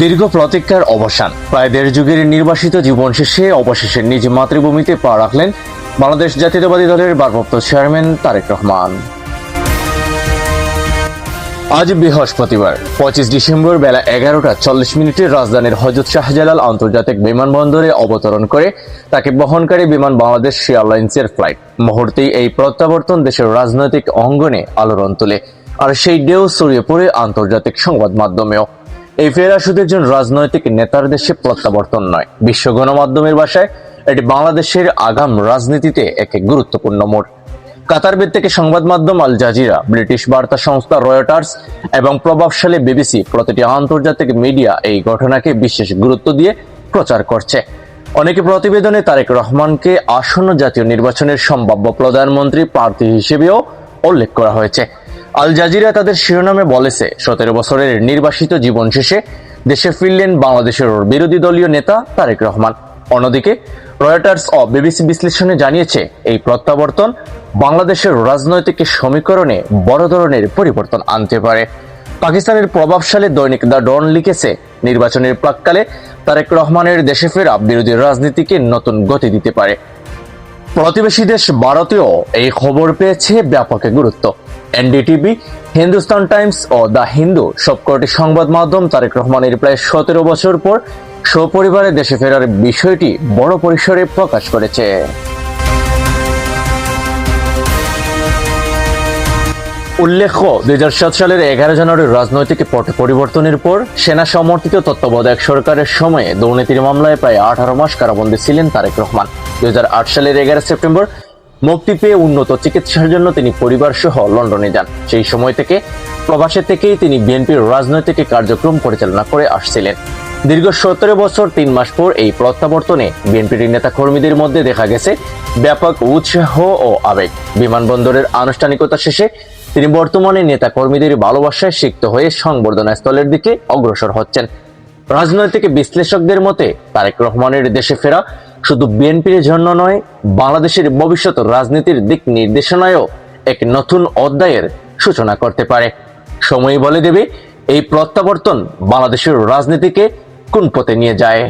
দীর্ঘ প্রতীক্ষার অবসান। প্রায় দেড় যুগের নির্বাসিত জীবন শেষে অবশেষে নিজ মাতৃভূমিতে পা রাখলেন বাংলাদেশ জাতীয়তাবাদী দলের ভারপ্রাপ্ত চেয়ারম্যান তারেক রহমান। আজ বৃহস্পতিবার, পঁচিশ ডিসেম্বর বেলা এগারোটা চল্লিশ মিনিটে রাজধানীর হজরত শাহজালাল আন্তর্জাতিক বিমানবন্দরে অবতরণ করে তাকে বহনকারী বিমান বাংলাদেশ এয়ারলাইন্সের ফ্লাইট। মুহূর্তেই এই প্রত্যাবর্তন দেশের রাজনৈতিক অঙ্গনে আলোড়ন তোলে। আর সেই ঢেউ ছড়িয়ে পড়ে আন্তর্জাতিক সংবাদ মাধ্যমেও। এই ফেরা শুধু একজন রাজনৈতিক নেতার দেশে প্রত্যাবর্তন নয়। বিশ্ব গণমাধ্যমের ভাষায় এটি বাংলাদেশের আগাম রাজনীতিতে এক গুরুত্বপূর্ণ মোড়। কাতার ভিত্তিক সংবাদ মাধ্যম আল জাজিরা, ব্রিটিশ বার্তা সংস্থা রয়টার্স এবং প্রভাবশালী বিবিসি প্রতিটি আন্তর্জাতিক মিডিয়া এই ঘটনাকে বিশেষ গুরুত্ব দিয়ে প্রচার করছে। অনেকে প্রতিবেদনে তারেক রহমানকে আসন্ন জাতীয় নির্বাচনের সম্ভাব্য প্রধানমন্ত্রী প্রার্থী হিসেবেও উল্লেখ করা হয়েছে। আল জাজিরা তাদের শিরোনামে বলেছে, সতেরো বছরের নির্বাসিত জীবন শেষে দেশে ফিরলেন বাংলাদেশের বিরোধী দলীয় নেতা তারেক রহমান। অন্যদিকে, রয়টার্স ও বিবিসি বিশ্লেষণে জানিয়েছে, এই প্রত্যাবর্তন বাংলাদেশের রাজনৈতিক সমীকরণে বড় ধরনের পরিবর্তন আনতে পারে। পাকিস্তানের প্রভাবশালী দৈনিক দ্য ডন লিখেছে, নির্বাচনের প্রাককালে তারেক রহমানের দেশে ফেরা বিরোধী রাজনীতিকে নতুন গতি দিতে পারে। প্রতিবেশী দেশ ভারতেও এই খবর পেয়েছে ব্যাপক গুরুত্ব। এনডিটিভি, হিন্দুস্তান টাইমস ও দ্য হিন্দু সবকটি সংবাদ মাধ্যম তারেক রহমানের প্রায় সতেরো বছর পর সপরিবারে দেশে ফেরার বিষয়টি বড় পরিসরে প্রকাশ করেছে। উল্লেখ্য, দুই হাজার সাত সালের এগারো জানুয়ারির রাজনৈতিক পট পরিবর্তনের পর সেনা সমর্থিত তত্ত্বাবধায়ক সরকারের সময়ে দুর্নীতির মামলায় প্রায় আঠারো মাস কারাবন্দী ছিলেন তারেক রহমান। দুই হাজার আট সালের এগারো সেপ্টেম্বর মুক্তি পেয়ে উন্নত চিকিৎসার জন্য তিনি পরিবার সহ লন্ডনে যান। সেই সময় থেকে প্রবাসে থেকেই তিনি বিএনপির রাজনৈতিক কার্যক্রম পরিচালনা করে আসছিলেন। দীর্ঘ সতেরো বছর তিন মাস পর এই প্রত্যাবর্তনে বিএনপির নেতা কর্মীদের মধ্যে দেখা গেছে ব্যাপক উৎসাহ ও আবেগ। বিমানবন্দরের আনুষ্ঠানিকতা শেষে তিনি বর্তমানে নেতা কর্মীদের ভালোবাসায় সিক্ত হয়ে সংবর্ধনা স্থলের দিকে অগ্রসর হচ্ছেন। রাজনৈতিক বিশ্লেষকদের মতে, তারেক রহমানের দেশে ফেরা শুধু বিএনপির জন্য নয়, বাংলাদেশের ভবিষ্যৎ রাজনীতির দিক নির্দেশনায়ও এক নতুন অধ্যায়ের সূচনা করতে পারে। সময় বলে দেবে, এই প্রত্যাবর্তন বাংলাদেশের রাজনীতিকে কোন পথে নিয়ে যায়।